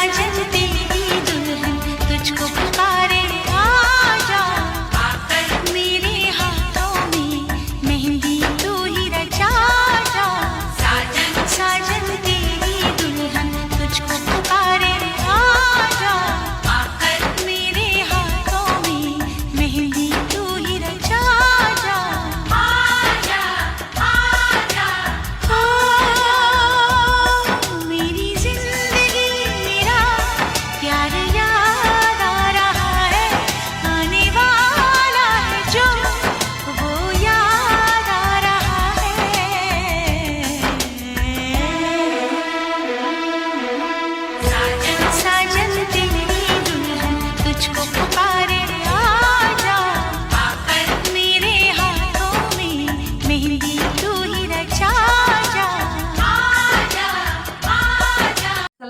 Imagine.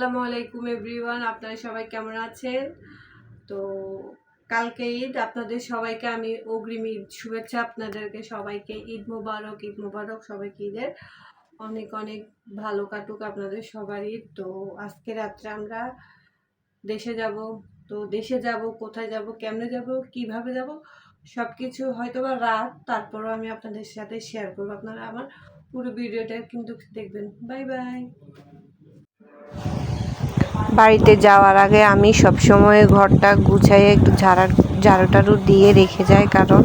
আসসালামু আলাইকুম everyone, আপনারা সবাই কেমন আছেন? তো কালকে ঈদ, আপনাদের সবাইকে আমি অগ্রিম ঈদ শুভেচ্ছা, আপনাদেরকে সবাইকে ঈদ মোবারক ঈদ মোবারক, সবাইকে ঈদের অনেক অনেক ভালো কাটুক আপনাদের সবার ঈদ। তো আজকে রাত্রে আমরা দেশে যাব, তো দেশে যাব, কোথায় যাব, কেমনে যাব, কীভাবে যাব সব কিছু হয়তো বা রাত, তারপরও আমি আপনাদের সাথে শেয়ার করব। আপনারা আমার পুরো ভিডিওটা কিন্তু দেখবেন। Bye bye. বাড়িতে যাওয়ার আগে আমি সবসময় ঘরটা গুছাইয়ে একটু ঝাড়া ঝাড়ু দিয়ে রেখে যাই, কারণ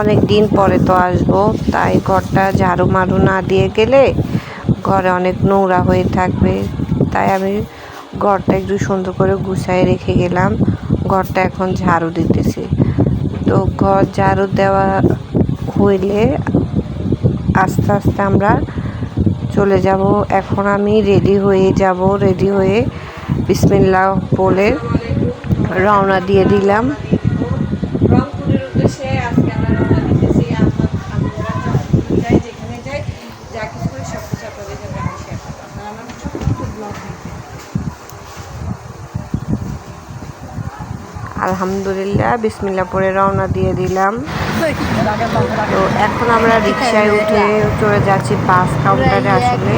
অনেক দিন পরে তো আসব। তাই ঘরটা ঝাড়ু মারু না দিয়ে গেলে ঘরে অনেক নোংরা হয়ে থাকবে। তাই আমি ঘরটা একটু সুন্দর করে গুছাই রেখে গেলাম। ঘরটা এখন ঝাড়ু দিতেছি। তো ঘর ঝাড়ু দেওয়া হইলে আস্তে আস্তে আমরা চলে যাব। এখন আমি রেডি হয়ে যাব রেডি হয়ে বিসমিল্লা বলে রওনা দিয়ে দিলাম। আলহামদুলিল্লাহ বিসমিল্লা পরে রওনা দিয়ে দিলাম। তো এখন আমরা রিক্সায় উঠে চলে যাচ্ছি বাস কাউন্টারে আসলে।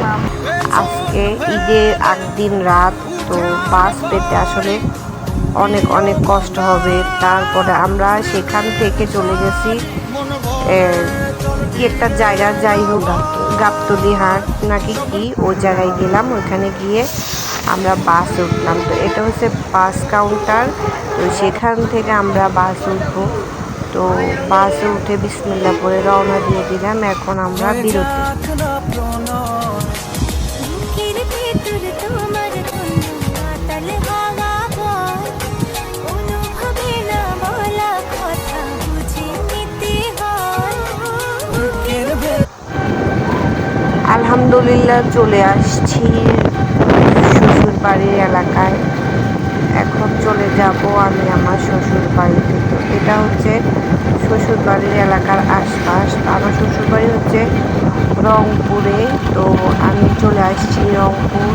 আজকে ঈদের আগ দিন রাত। তো বাস পেতে আসলে অনেক অনেক কষ্ট হবে। তারপরে আমরা সেখান থেকে চলে গেছি কি একটা জায়গা, যাই হোক গাবতলি হাট নাকি কি, ওই জায়গায় গেলাম। ওইখানে গিয়ে আমরা বাসে উঠলাম। তো এটা হচ্ছে বাস কাউন্টার। তো সেখান থেকে আমরা বাস উঠবো। তো বাসে উঠে বিসমিল্লা করে রওনা দিয়ে দিলাম। এখন আমরা বিরতি। আলহামদুলিল্লাহ চলে আসছি শ্বশুর বাড়ির এলাকায়। এখন চলে যাব আমি আমার শ্বশুর বাড়িতে তো এটা হচ্ছে শ্বশুর বাড়ির এলাকার আশপাশ। আমার শ্বশুর বাড়ি হচ্ছে রংপুরে। তো আমি চলে আসছি রংপুর।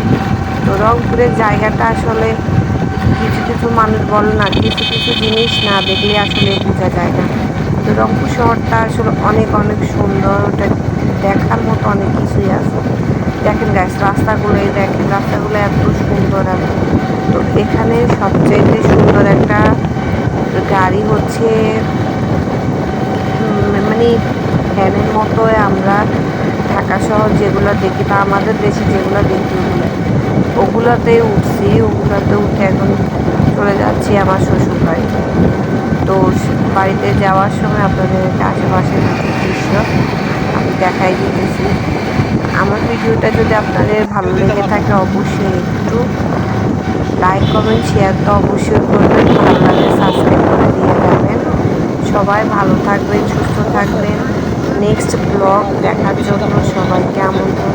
তো রংপুরের জায়গাটা আসলে কিছু কিছু মানুষ বলে না, কিছু কিছু জিনিস না দেখলে আসলে বোঝা যায় না। তো রংপুর শহরটা আসলে অনেক অনেক সুন্দর। ওটা দেখার মতো অনেক কিছুই আছে। দেখেন গাছ রাস্তাগুলোই দেখেন, রাস্তাগুলো এত সুন্দর আছে তো এখানে সবচাইতে সুন্দর একটা গাড়ি হচ্ছে মানে ভ্যানের মতো আমরা ঢাকা শহর যেগুলো দেখি বা আমাদের দেশে যেগুলো দেখি ওগুলো। ওগুলোতে উঠছি, ওগুলোতে উঠে এখন চলে যাচ্ছি আমার শ্বশুর বাড়ি। তো বাড়িতে যাওয়ার সময় আপনাদের আশেপাশের দৃশ্য আমি দেখাই দিতেছি। আমার ভিডিওটা যদি আপনাদের ভালো লেগে থাকে, অবশ্যই একটু লাইক কমেন্ট শেয়ার তো অবশ্যই করবেন। ভালো লাগলে সাবস্ক্রাইব করে দিয়ে যাবেন। সবাই ভালো থাকবেন, সুস্থ থাকবেন। নেক্সট ব্লগ দেখার জন্য সবাইকে আমন্ত্রণ।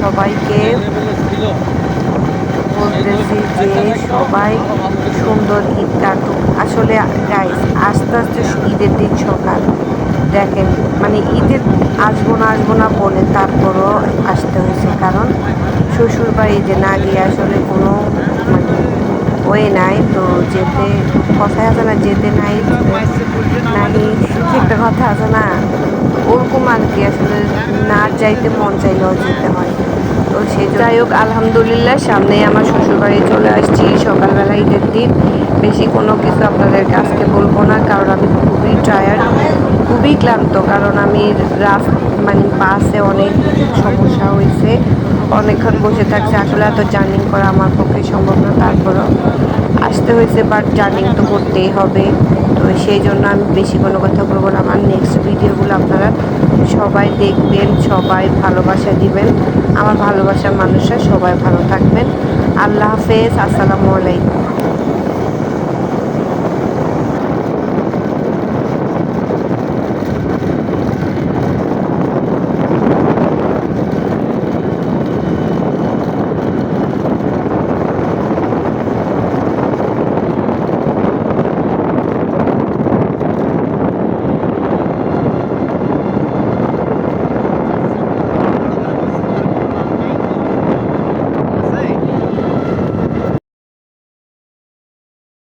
সবাইকে বলতেছি যে সবাই সুন্দর ঈদ কাটুক। আসলে গাইস আস্তে আস্তে ঈদের দিন সকাল। দেখেন মানে ঈদের আসব না আসব না বলে তারপরও আসতে হয়েছে, কারণ শ্বশুর বাড়িতে না গিয়ে আসলে কোনো মানে ওয়ে নাই, তো যেতে কথায় আছে না, যেতে নাই কি একটা কথা আছে না, ওরকম আর কি, আসলে না যাইতে মন চাইলেও যেতে হয়। তো সেই যাই হোক, আলহামদুলিল্লাহ সামনে আমার শ্বশুরবাড়ি চলে আসছি, সকালবেলা ঈদের দিন। বেশি কোনো কিছু আপনাদেরকে আজকে বলব না, কারণ আমি খুবই টায়ার্ড ক্লান্ত, কারণ আমি রাস মানে বাসে অনেক সমস্যা হয়েছে। অনেকক্ষণ বসে থাকছে। আসলে এত জার্নিং করা আমার পক্ষে সম্ভব না। তারপরও আসতে হয়েছে বাট জার্নিং তো করতেই হবে। তো সেই জন্য আমি বেশি কোনো কথা বলব না। আমার নেক্সট ভিডিওগুলো আপনারা সবাই দেখবেন, সবাই ভালোবাসা দিবেন। আমার ভালোবাসার মানুষরা সবাই ভালো থাকবেন। আল্লাহ হাফেজ। আসসালামু আলাইকুম।